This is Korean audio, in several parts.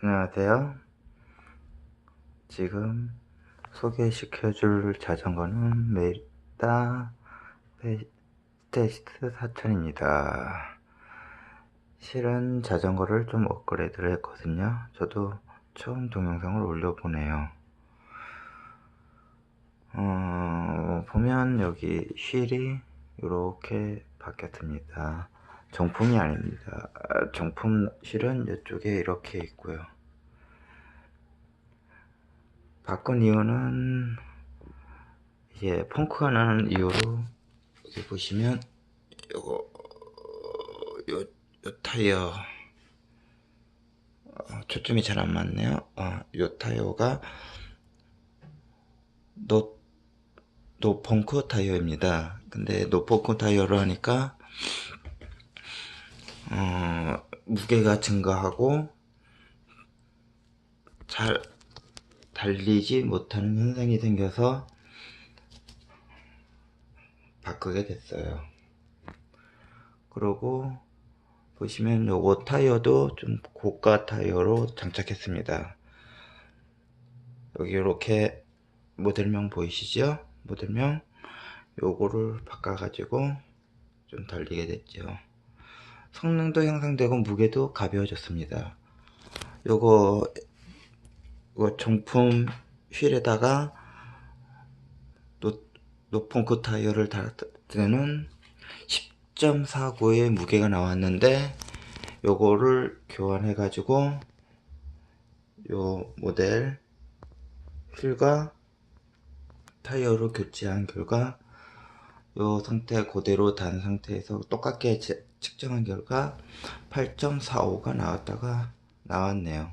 안녕하세요. 지금 소개시켜줄 자전거는 메리다 스테이스 4000입니다. 실은 자전거를 좀 업그레이드를 했거든요. 저도 처음 동영상을 올려보네요. 어, 보면 여기 휠이 이렇게 바뀌었습니다. 정품이 아닙니다. 아, 정품 실은 이쪽에 이렇게 있고요. 바꾼 이유는 이게 펑크가 나는 이유로 여기 보시면 요거 요, 요 타이어 어, 초점이 잘 안 맞네요. 어, 요 타이어가 노, 노펑크 타이어입니다. 근데 노펑크 타이어로 하니까 어, 무게가 증가하고 잘 달리지 못하는 현상이 생겨서 바꾸게 됐어요. 그리고 보시면 요거 타이어도 좀 고가 타이어로 장착했습니다. 여기 이렇게 모델명 보이시죠? 모델명 요거를 바꿔 가지고 좀 달리게 됐죠. 성능도 향상되고 무게도 가벼워졌습니다. 요거 이거 정품 휠에다가 노, 노펑크 타이어를 달았을 때는 10.49의 무게가 나왔는데 요거를 교환해 가지고 요 모델 휠과 타이어로 교체한 결과 요 상태 그대로 단 상태에서 똑같게 제, 측정한 결과 8.45가 나왔다가 나왔네요.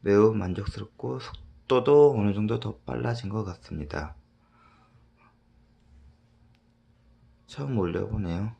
매우 만족스럽고 속도도 어느 정도 더 빨라진 것 같습니다. 처음 올려보네요.